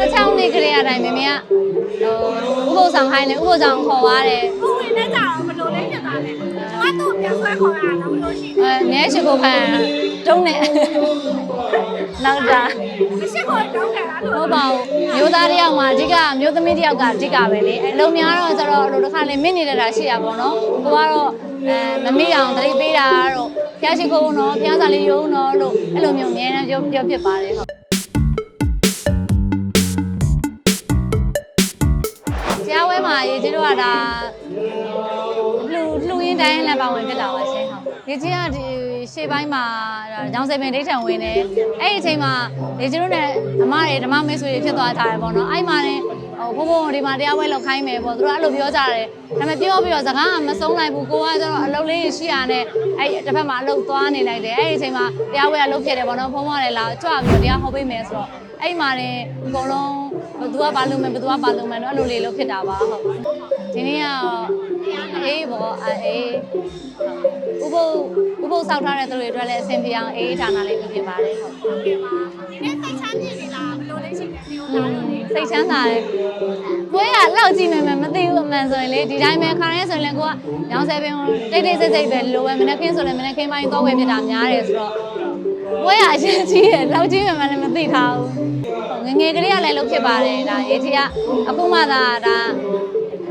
16နှစ်ကလေးအတိုင်းမမေကဟိုဥပုသ်ဆောင်ခိုင်းတယ်ဥပုသ်ဆောင်ခေါ်သွားတယ်ကိုဝင်တဲ့ကြောင်ဘယ်လိုလဲဖြစ်သွားလဲကျွန်တော်တို့ပြန်ဆွဲခေါ်ရတာဘယ်လိုရှိလဲအဲမဲရှိကိုဖန်တုံးနဲ့နောက်တာမရှိကိုတောင်းခံတာလို့ဟုတ်ပါဘူးမျိုးသားတစ်ယောက်မှာအဓိကမျိုးသမီးတစ်ယောက်ကအဓိကပဲလေအဲလုံများတော့ကျတော့အဲ့လိုတစ်ခါလေမင်းနေတဲ့တာရှိရပါတော့ကိုကတော့အဲမမေ့အောင်တတိပေးတာတော့ဖျားရှိခိုးတော့ဖျားစာလေးယုံတော့လို့အဲ့လိုမျိုးအများနဲ့ပြောပြောဖြစ်ပါတယ်ဟုတ် ရေကြီးတော့ကဒါလူလူရင်းတိုင်းလည်းပါဝင်ဖြစ်လာပါရှင်ဟုတ်ရေကြီးကဒီရှေ့ပိုင်းမှာဒါရောင်စပင်ဒိတ်ထံဝင်တယ်အဲ့ဒီအချိန်မှာရေကြီးတို့နဲ့အမတွေဓမ္မမိတ်ဆွေတွေဖြစ်သွားကြတယ်ပေါ့နော်အဲ့မှာလည်းဟိုဘုံဘုံဒီမှာတရားပွဲလောက်ခိုင်းမယ်ပေါ့သူတို့အဲ့လိုပြောကြတယ်ဒါပေမဲ့ပြောပြီးတော့စကားကမဆုံးနိုင်ဘူးကိုကကျတော့အလုပ်လေးရှိရတဲ့အဲ့တစ်ဖက်မှာအလုပ်သွားနေလိုက်တယ်အဲ့ဒီအချိန်မှာတရားပွဲကလုပ်ဖြစ်တယ်ပေါ့နော်ဘုံဘုံကလည်းလာကြွပြီးတော့တရားဟောပေးမယ်ဆိုတော့အဲ့မှာလည်းအကုန်လုံး ဘသူကဘာလုပ်မယ်ဘသူကဘာလုပ်မယ်တော့အဲ့လိုလေးလုပ်ဖြစ်တာပါဟုတ်ဒီနေ့ကတော့အေးပေါ့အေးဥပုပ်ဥပုပ်စောက်ထားတဲ့သူတွေအတွက်လည်းအဆင်ပြေအောင်အေးဌာနလေးလုပ်ဖြစ်ပါတယ်ဟုတ်ဟုတ်ကဲ့ပါဒီနေ့စိတ်ချမ်းမြေနေလားဘယ်လိုလဲရှိလဲဒီလိုလားလို့လေစိတ်ချမ်းသာတယ်ပွဲကလောက်ကြည့်မယ်မသိဘူးအမှန်ဆိုရင်လေဒီတိုင်းပဲခါရဲဆိုရင်လည်းကိုကရောင်ဆယ်ပင်တိတ်တိတ်စိတ်စိတ်ပဲလိုပဲမနေ့ကင်းဆိုလည်းမနေ့ကင်းပိုင်းတော့ဝယ်ပြတာများတယ်ဆိုတော့ ပွဲကအရင်ကြီးတယ်လောက်ကြည့်မယ်မလည်းမသိထားဘူးငငယ်ကလေးကလည်းလုပ်ဖြစ်ပါတယ်ဒါရေးချီကအခုမှသာဒါ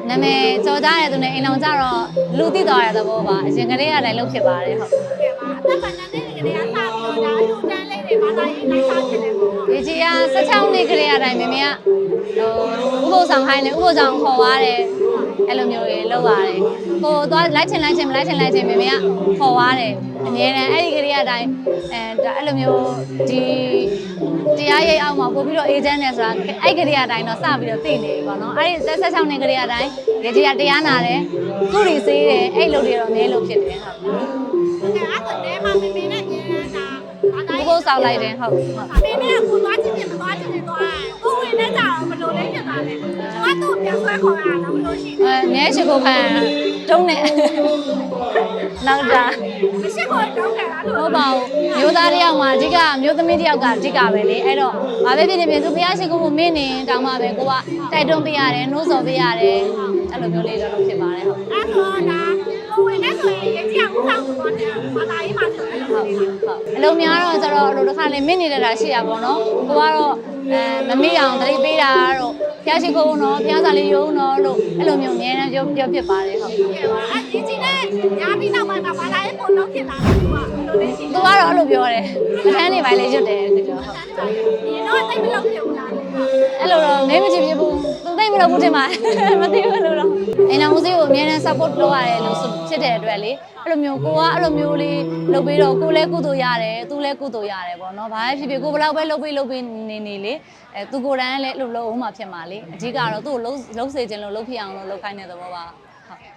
နာမည်ကြော်ကြတဲ့သူနဲ့အိမ်လောင်ကြတော့လူသိတော်ရတဲ့ဘောပါအရင်ကလေးကလည်းလုပ်ဖြစ်ပါတယ်ဟုတ်ဟုတ်ကဲ့ပါအသက်ပတ်နေတဲ့ကလေးကစပြီးတော့ဒါလူတန်းလေးတွေဘာသာရေးလိုက်စားဖြစ်တယ်ပေါ့နော်ဒီကြီးက16နှစ်ကလေးအတိုင်းမမေကဟိုဥပုသ်ဆောင်ခိုင်းတယ်ဥပုသ်ဆောင်ခေါ်သွားတယ်အဲ့လိုမျိုးတွေလုပ်ရတယ်ကိုသွားလိုက်ချင်လိုက်ချင်မလိုက်ချင်လိုက်ချင်မမေကခေါ်သွားတယ် အငြင်းတယ်အဲ့ဒီကလေးအတိုင်းအဲဒါအဲ့လိုမျိုးဒီတရားရိပ်အောက်မှာပို့ပြီးတော့အေဂျင့်နဲ့ဆိုတာအဲ့ကလေးအတိုင်းတော့စပြီးတော့သိနေပြီပေါ့နော်အဲ့ဒီ16နှစ်ကလေးအတိုင်းဒီကြီးကတရားနာတယ်ကုရီစေးတယ်အဲ့လိုတွေတော့အမြဲလို့ဖြစ်တယ်ဟုတ်ဟုတ်ကဲ့အဲ့ဒါနဲ့မှမမေနဲ့ညရမ်းတာဘာသာဥရေးပုသ်ဆောင်လိုက်တယ်ဟုတ်ဟုတ်အမေနဲ့ကိုသွားချင်းချင်းမသွားချင်းချင်းသွားကိုဝင်တဲ့ကြောင်ဘယ်လိုလဲဖြစ်သွားလဲကျွန်တော်တို့ပြန်ဆွဲခေါ်ရတာဘယ်လိုရှိလဲအဲမဲရှိကိုဖန်တုံး နဲ့နောက်တာမရှိကိုတောင်းခံတာလို့ဟုတ်ပါဘူးမျိုးသားတစ်ယောက်မှာအဓိကမျိုးသမီးတစ်ယောက်ကအဓိကပဲလေအဲ့တော့ဘာပဲဖြစ်နေဖြစ်သူဖះရှိခိုးမှုမင်းနေတောင်းမှပဲကိုကတိုက်တွန်းပေးရတယ်နှိုးဆော်ပေးရတယ်အဲ့လိုမျိုးလေးတော့လုပ်ဖြစ်ပါတယ်ဟုတ်အဲ့တော့ဒါကိုဝင်တဲ့ဆိုရင်ရကြီးကဥဆောင်သွားတယ်ဘာသာရေးမှာဆိုရင်ဟုတ်ဟုတ်အလုံးများတော့ကျတော့အလိုတစ်ခါလေမင်းနေတဲ့တာရှိရပါတော့ကိုကတော့အဲမမေ့အောင်တတိပေးတာတော့ ဖះရှိခိုးတော့ဖះစာလေးယုံတော့လို့အဲ့လိုမျိုးအများနဲ့ပြောပြောဖြစ်ပါတယ်ဟုတ်ကဲပါအဲ့ဒီကြီးနဲ့ညာပြီးနောက်ပိုင်းမှာဘာသာရေးပုံလုံးဖြစ်လာတယ်သူကဘယ်လိုလဲရှိသူကတော့အဲ့လိုပြောတယ်မထမ်းနေပါလေရွတ်တယ်ကြတော့ဟုတ်ဒီတော့တိတ်မလုပ်ဖြစ်ဘူးလားအဲ့လိုတော့ငဲမကြည့်ပြဘူးသူသိမ့်မလို့ဘူးထင်ပါမသိဘူးလို့တော့ အိမ်တော်ဦးစီးကိုအများနဲ့ support လုပ်ရတယ်လို့ဆိုဖြစ်တဲ့အတွက်လေအဲ့လိုမျိုးကိုကအဲ့လိုမျိုးလေးလုပ်ပြီးတော့ကိုလည်းကုသိုလ်ရတယ်သူလည်းကုသိုလ်ရတယ်ပေါ့နော်ဘာပဲဖြစ်ဖြစ်ကိုဘယ်လောက်ပဲလုပ်ပြီးလုပ်ပြီးနေနေလေအဲသူကိုယ်တိုင်လည်းအဲ့လိုလုပ်အောင်မှဖြစ်မှာလေအဓိကတော့သူ့ကိုလုံးလုံးစေခြင်းလို့လုပ်ဖြစ်အောင်လို့လုပ်ခိုင်းတဲ့သဘောပါဟုတ်